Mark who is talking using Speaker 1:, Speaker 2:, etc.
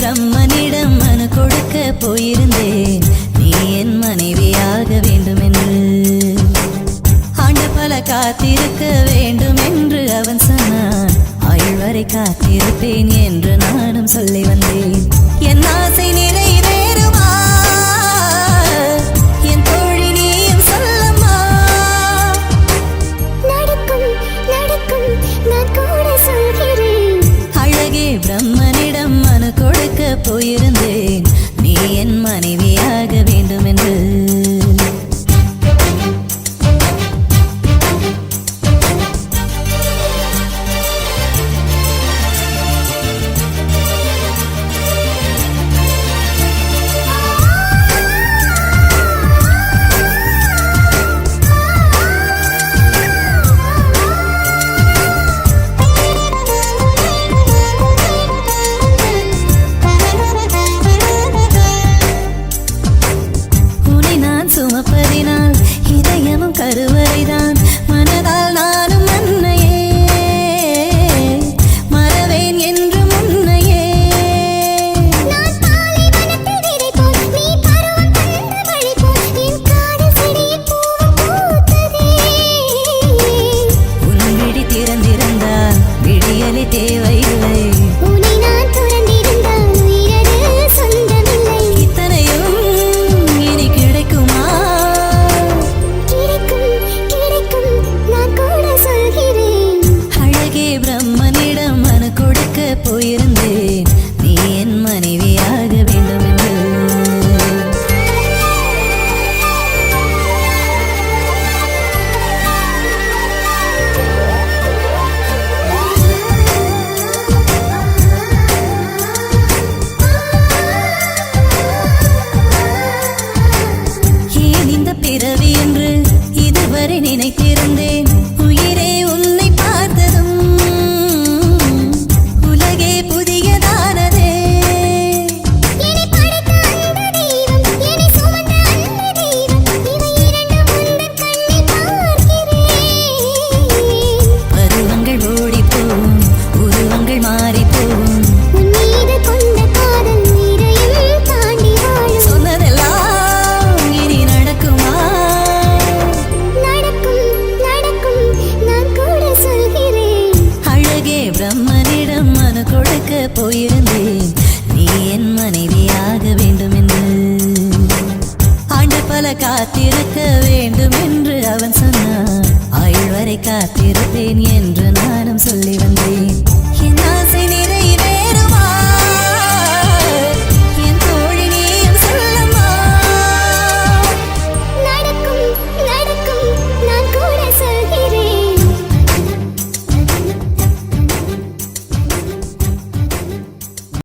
Speaker 1: பிரம்மனிடம் மனு கொடுக்க போயிருந்தேன். நீ என் மனைவியாக வேண்டும் என்று ஆண்ட பல காத்திருக்க வேண்டும் என்று அவன் சொன்னான். ஆயுள் வரை காத்திருப்பேன் என்று நானும் சொல்லி வந்தேன். என் ஆசை நிலை மட்டும் மனு கொடுக்க போயிருந்தேன். நீ என் மனைவியாக வேண்டும் என்று ஆண்டு பல காத்திருக்க வேண்டும் என்று அவன் சொன்னான். ஆயுள் வரை காத்திருப்பேன் என்று நானும் சொல்லி வந்தேன்